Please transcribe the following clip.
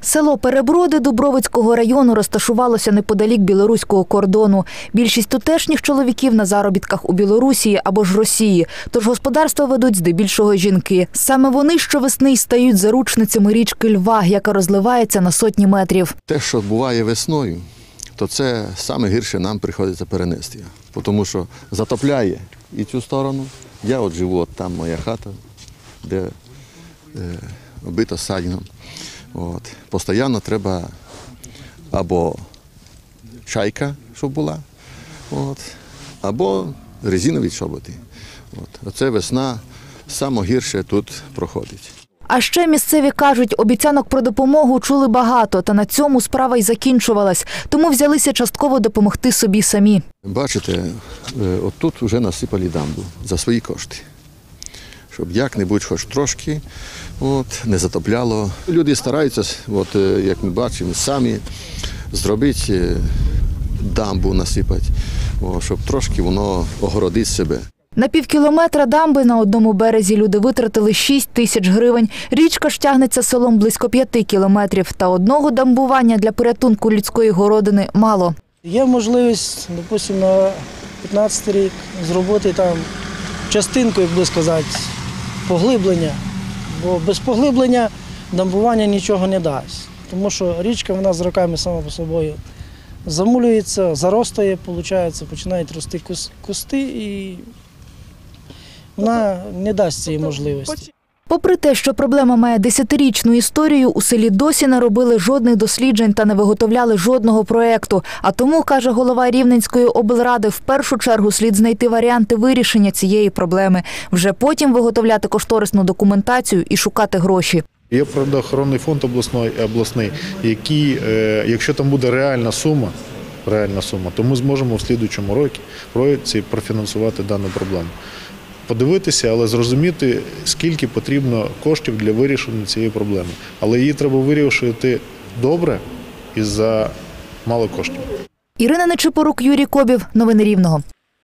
Село Переброди Дубровицького району розташувалося неподалік білоруського кордону. Більшість тутешніх чоловіків на заробітках у Білорусі або ж Росії, тож господарство ведуть здебільшого жінки. Саме вони щовесни й стають заручницями річки Льва, яка розливається на сотні метрів. Те, що буває весною, то це саме гірше нам приходиться перенести. Тому що затопляє і цю сторону. Я от живу, от там моя хата, де е, обита садіном. От. Постоянно треба або чайка, щоб була, от, або резинові чоботи. От. Оце весна саме гірше тут проходить. А ще місцеві кажуть, обіцянок про допомогу чули багато, та на цьому справа й закінчувалась. Тому взялися частково допомогти собі самі. Бачите, е, от тут вже насипали дамбу за свої кошти. Щоб як-небудь хоч трошки от, не затопляло. Люди стараються, от, е, як ми бачимо, самі зробити е, дамбу насипати, о, щоб трошки воно огородить себе. На півкілометра дамби на одному березі люди витратили 6 тисяч гривень. Річка ж тягнеться селом близько 5 кілометрів. Та одного дамбування для порятунку людської городини мало. Є можливість, допустимо, на 15 рік зробити там частинку, як би сказати, поглиблення. Бо без поглиблення дамбування нічого не дасть. Тому що річка вона з роками сама по собою замулюється, заростає, виходить, починають рости кус- кусти і вона не дасть цієї можливості. Попри те, що проблема має десятирічну історію, у селі досі не робили жодних досліджень та не виготовляли жодного проекту. А тому, каже голова Рівненської облради, в першу чергу слід знайти варіанти вирішення цієї проблеми. Вже потім виготовляти кошторисну документацію і шукати гроші. Є природоохоронний фонд обласний, обласний який, е, якщо там буде реальна сума, реальна сума, то ми зможемо в слідуючому році профінансувати дану проблему. Подивитися, але зрозуміти, скільки потрібно коштів для вирішення цієї проблеми. Але її треба вирішити добре і за мало коштів. Ірина Нечипорук, Юрій Кобів. Новини Рівного.